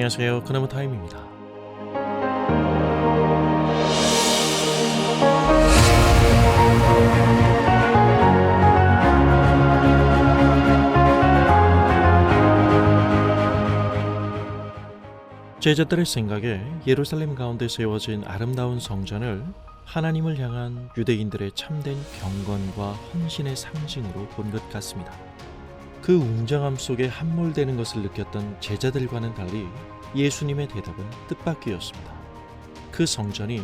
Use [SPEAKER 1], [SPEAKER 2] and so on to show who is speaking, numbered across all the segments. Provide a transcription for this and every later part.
[SPEAKER 1] 안녕하세요. 그나무 타임입니다. 제자들의 생각에 예루살렘 가운데 세워진 아름다운 성전을 하나님을 향한 유대인들의 참된 경건과 헌신의 상징으로 본 것 같습니다. 그 웅장함 속에 함몰되는 것을 느꼈던 제자들과는 달리 예수님의 대답은 뜻밖이었습니다. 그 성전이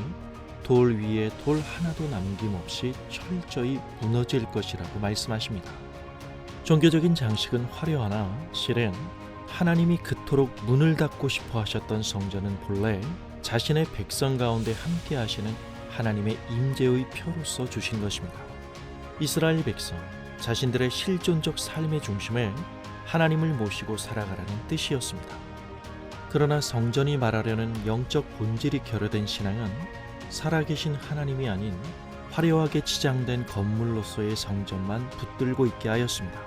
[SPEAKER 1] 돌 위에 돌 하나도 남김없이 철저히 무너질 것이라고 말씀하십니다. 종교적인 장식은 화려하나 실은 하나님이 그토록 문을 닫고 싶어 하셨던 성전은 본래 자신의 백성 가운데 함께 하시는 하나님의 임재의 표로서 주신 것입니다. 이스라엘 백성 자신들의 실존적 삶의 중심에 하나님을 모시고 살아가라는 뜻이었습니다. 그러나 성전이 말하려는 영적 본질이 결여된 신앙은 살아계신 하나님이 아닌 화려하게 치장된 건물로서의 성전만 붙들고 있게 하였습니다.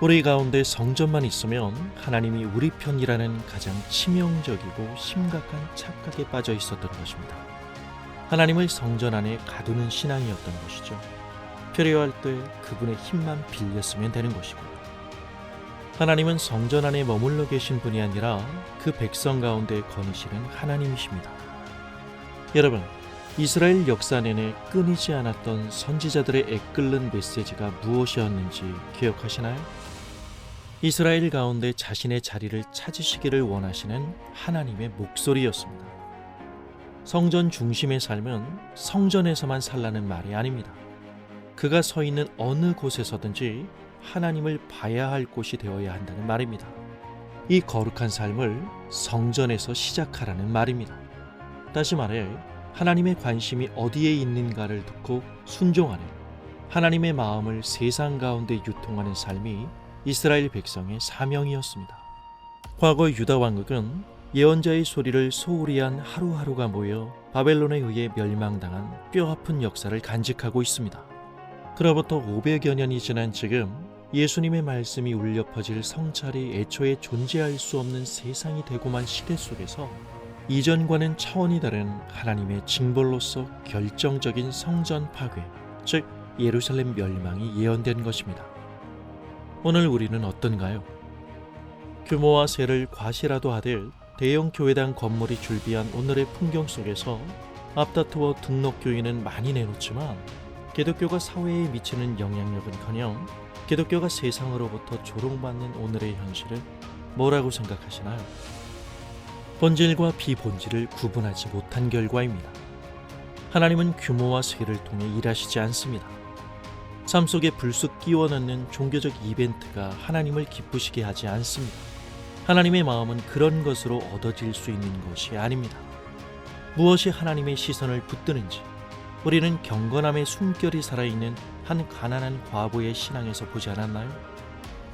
[SPEAKER 1] 우리 가운데 성전만 있으면 하나님이 우리 편이라는 가장 치명적이고 심각한 착각에 빠져 있었던 것입니다. 하나님을 성전 안에 가두는 신앙이었던 것이죠. 필요할 때 그분의 힘만 빌렸으면 되는 것이고요. 하나님은 성전 안에 머물러 계신 분이 아니라 그 백성 가운데 거니시는 하나님이십니다. 여러분, 이스라엘 역사 내내 끊이지 않았던 선지자들의 애끓는 메시지가 무엇이었는지 기억하시나요? 이스라엘 가운데 자신의 자리를 찾으시기를 원하시는 하나님의 목소리였습니다. 성전 중심의 삶은 성전에서만 살라는 말이 아닙니다. 그가 서 있는 어느 곳에서든지 하나님을 봐야 할 곳이 되어야 한다는 말입니다. 이 거룩한 삶을 성전에서 시작하라는 말입니다. 다시 말해, 하나님의 관심이 어디에 있는가를 듣고 순종하는 하나님의 마음을 세상 가운데 유통하는 삶이 이스라엘 백성의 사명이었습니다. 과거 유다 왕국은 예언자의 소리를 소홀히 한 하루하루가 모여 바벨론에 의해 멸망당한 뼈아픈 역사를 간직하고 있습니다. 그로부터 500여 년이 지난 지금 예수님의 말씀이 울려 퍼질 성찰이 애초에 존재할 수 없는 세상이 되고만 시대 속에서 이전과는 차원이 다른 하나님의 징벌로서 결정적인 성전 파괴, 즉 예루살렘 멸망이 예언된 것입니다. 오늘 우리는 어떤가요? 규모와 세를 과시라도 하듯 대형 교회당 건물이 줄비한 오늘의 풍경 속에서 앞다투어 등록 교인은 많이 내놓지만 기독교가 사회에 미치는 영향력은커녕 기독교가 세상으로부터 조롱받는 오늘의 현실을 뭐라고 생각하시나요? 본질과 비본질을 구분하지 못한 결과입니다. 하나님은 규모와 세를 통해 일하시지 않습니다. 삶 속에 불쑥 끼워 넣는 종교적 이벤트가 하나님을 기쁘시게 하지 않습니다. 하나님의 마음은 그런 것으로 얻어질 수 있는 것이 아닙니다. 무엇이 하나님의 시선을 붙드는지 우리는 경건함의 숨결이 살아있는 한 가난한 과부의 신앙에서 보지 않았나요?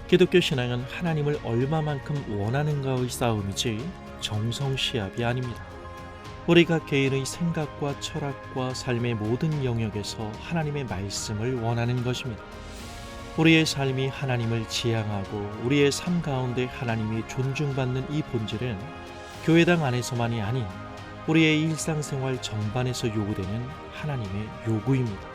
[SPEAKER 1] 기독교 신앙은 하나님을 얼마만큼 원하는가의 싸움이지 정성 시합이 아닙니다. 우리가 개인의 생각과 철학과 삶의 모든 영역에서 하나님의 말씀을 원하는 것입니다. 우리의 삶이 하나님을 지향하고 우리의 삶 가운데 하나님이 존중받는 이 본질은 교회당 안에서만이 아닌 우리의 일상생활 전반에서 요구되는 하나님의 요구입니다.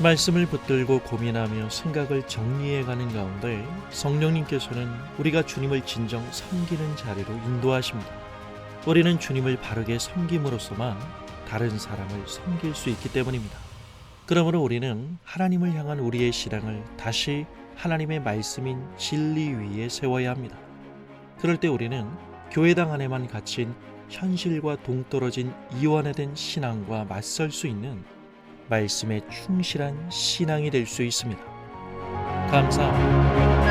[SPEAKER 1] 말씀을 붙들고 고민하며 생각을 정리해가는 가운데 성령님께서는 우리가 주님을 진정 섬기는 자리로 인도하십니다. 우리는 주님을 바르게 섬김으로써만 다른 사람을 섬길 수 있기 때문입니다. 그러므로 우리는 하나님을 향한 우리의 신앙을 다시 하나님의 말씀인 진리 위에 세워야 합니다. 그럴 때 우리는 교회당 안에만 갇힌 현실과 동떨어진 이완화된 신앙과 맞설 수 있는 말씀에 충실한 신앙이 될 수 있습니다. 감사합니다.